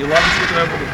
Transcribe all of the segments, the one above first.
І лампочку треба буде.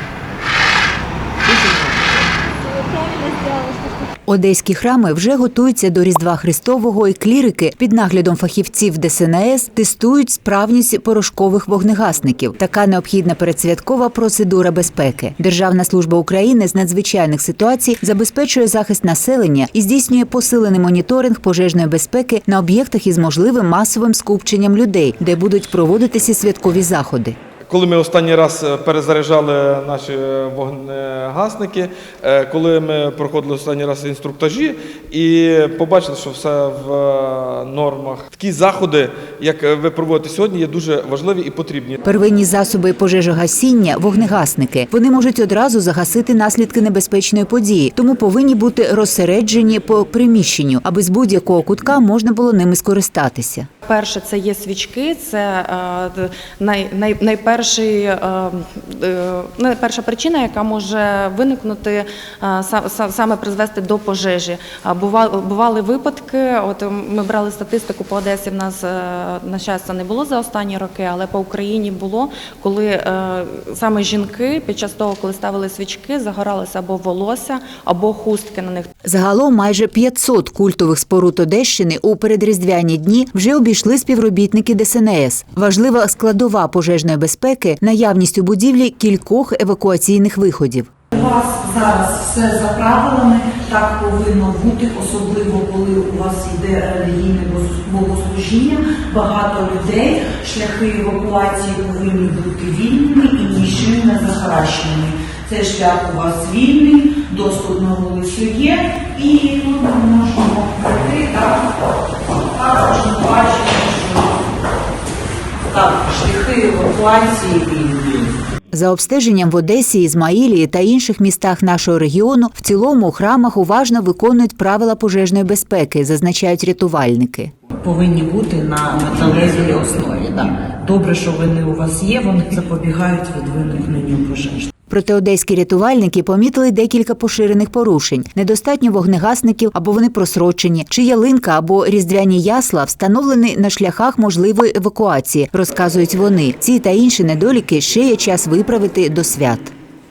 Одеські храми вже готуються до Різдва Христового і клірики під наглядом фахівців ДСНС тестують справність порошкових вогнегасників. Така необхідна передсвяткова процедура безпеки. Державна служба України з надзвичайних ситуацій забезпечує захист населення і здійснює посилений моніторинг пожежної безпеки на об'єктах із можливим масовим скупченням людей, де будуть проводитися святкові заходи. Коли ми останній раз е, перезаряджали наші е, вогнегасники, е, коли ми проходили останній раз інструктажі і побачили, що все в нормах. Такі заходи, як ви проводите сьогодні, є дуже важливі і потрібні. Первинні засоби пожежогасіння вогнегасники. Вони можуть одразу загасити наслідки небезпечної події, тому повинні бути розсереджені по приміщенню, аби з будь-якого кутка можна було ними скористатися. Перше, це є свічки, це е, най, най, найперший, е, е, найперша причина, яка може виникнути е, са- са- саме призвести до пожежі. Бували випадки. От ми брали статистику по Одесі. В нас на щастя не було за останні роки, але по Україні було, коли саме жінки під час того, коли ставили свічки, загоралися або волосся, або хустки на них. Загалом майже 500 культових споруд Одещини у передріздвяні дні вже обійшли співробітники ДСНС. Важлива складова пожежної безпеки наявність у будівлі кількох евакуаційних виходів. У вас зараз все за правилами, так повинно бути, особливо коли у вас йде релігійне богослужіння, багато людей, шляхи евакуації повинні бути вільними і нічим не захаращеними. Цей шлях у вас вільний, доступ на вулицю є, і ми можемо пройти так. Також ми бачимо, що так, евакуації вільні. За обстеженням в Одесі, Ізмаїлії та інших містах нашого регіону в цілому у храмах уважно виконують правила пожежної безпеки, зазначають рятувальники. повинні бути на металевій основі. Да. Добре, що вони у вас є, вони запобігають від виникнення пожеж. Проте одеські рятувальники помітили декілька поширених порушень: недостатньо вогнегасників або вони просрочені, чи ялинка або різдвяні ясла встановлені на шляхах можливої евакуації, розказують вони. Ці та інші недоліки ще є час виправити до свят.